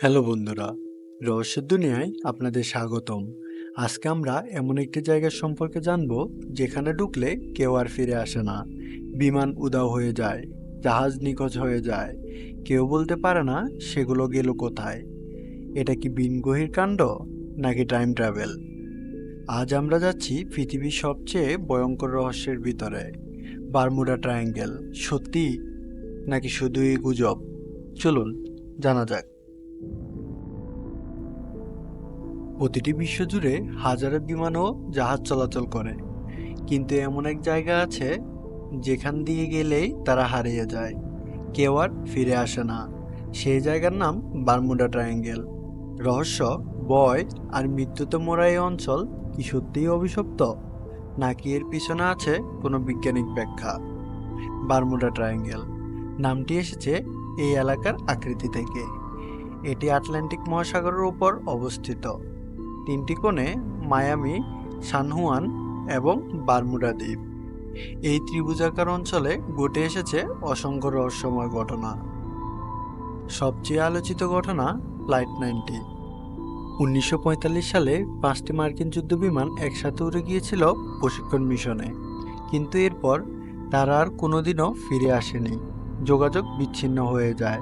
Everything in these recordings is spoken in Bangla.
হ্যালো বন্ধুরা, রহস্যের দুনিয়ায় আপনাদের স্বাগতম। আজকে আমরা এমন একটি জায়গা সম্পর্কে জানব, যেখানে ঢুকলে কেউ আর ফিরে আসে না। বিমান উদাও হয়ে যায়, জাহাজ নিখোঁজ হয়ে যায়, কেউ বলতে পারে না সেগুলো গেল কোথায়। এটা কি বিনগহির কাণ্ড, নাকি টাইম ট্রাভেল? আজ আমরা যাচ্ছি পৃথিবীর সবচেয়ে ভয়ঙ্কর রহস্যের ভিতরে, বারমুডা ট্রায়াঙ্গেল। সত্যি নাকি শুধুই গুজব? চলুন, জানা যাক। প্রতিটি বিশ্বজুড়ে হাজারো বিমান ও জাহাজ চলাচল করে। কিন্তু এমন এক জায়গা আছে, যেখান দিয়ে গেলেই তারা হারিয়ে যায়। কেউ আর ফিরে আসে না। সেই জায়গার নাম বারমুডা ট্রায়াঙ্গেল। রহস্য বয় আর মৃত্যুতে মোড়া এই অঞ্চল কি সত্যিই অভিশপ্ত? নাকি এর পিছনে আছে কোনো বৈজ্ঞানিক ব্যাখ্যা? Bermuda Triangle. নামটি এসেছে এই এলাকার আকৃতি থেকে। এটি আটলান্টিক মহাসাগরের উপর অবস্থিত। তিনটি কোণে মায়ামি, সানহুয়ান এবং বারমুডা দ্বীপ। এই ত্রিভুজাকার অঞ্চলে ঘটে এসেছে অসংখ্য রহস্যময় ঘটনা। সবচেয়ে আলোচিত ঘটনা ফ্লাইট নাইনটি। উনিশশো পঁয়তাল্লিশ সালে পাঁচটি মার্কিন যুদ্ধবিমান একসাথে উড়ে গিয়েছিল প্রশিক্ষণ মিশনে। কিন্তু এরপর তারা আর কোনোদিনও ফিরে আসেনি। যোগাযোগ বিচ্ছিন্ন হয়ে যায়।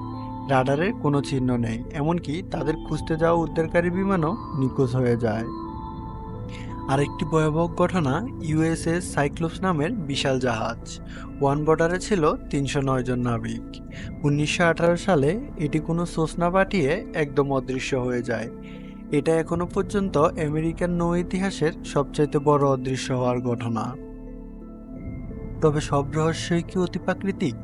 রাডারের কোনো চিহ্ন নেই, এমনকি তাদের খুঁজতে যাওয়া উদ্ধারকারী বিমানও নিখোঁজ হয়ে যায়। আরেকটি ভয়াবহ ঘটনা ইউএসএস সাইক্লোপস নামের বিশাল জাহাজ। ওয়ান বর্ডারে ছিল তিনশো নয় জন নাবিক। উনিশশো আঠারো সালে এটি কোনো সোর্স না পাঠিয়ে একদম অদৃশ্য হয়ে যায়। এটা এখনও পর্যন্ত আমেরিকান নৌ ইতিহাসের সবচাইতে বড় অদৃশ্য হওয়ার ঘটনা। তবে সব রহস্যই কি অতিপ্রাকৃতিক?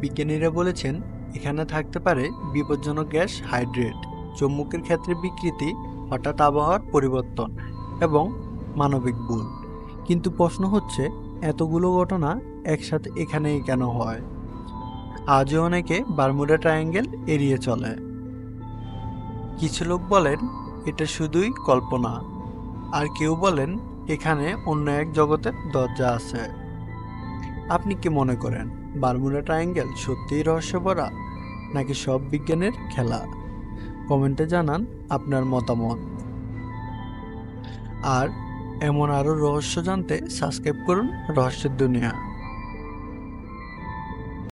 বিজ্ঞানীরা বলেছেন এখানে থাকতে পারে বিপজ্জনক গ্যাস হাইড্রেট, চুম্বকের ক্ষেত্রে বিকৃতি, হঠাৎ আবহাওয়ার পরিবর্তন এবং মানবিক ভুল। কিন্তু প্রশ্ন হচ্ছে, এতগুলো ঘটনা একসাথে এখানেই কেন হয়? আজও অনেকে বারমুডা ট্রায়াঙ্গেল এড়িয়ে চলে। কিছু লোক বলেন, এটা শুধুই কল্পনা। আর কেউ বলেন, এখানে অন্য এক জগতের দরজা আছে। আপনি কি মনে করেন? বারমুডা ট্রায়াঙ্গেল সত্যিই রহস্য ভরা নাকি সব বিজ্ঞানের খেলা? কমেন্টে জানান আপনার মতামত। আর এমন আরও রহস্য জানতে সাবস্ক্রাইব করুন রহস্যের দুনিয়া।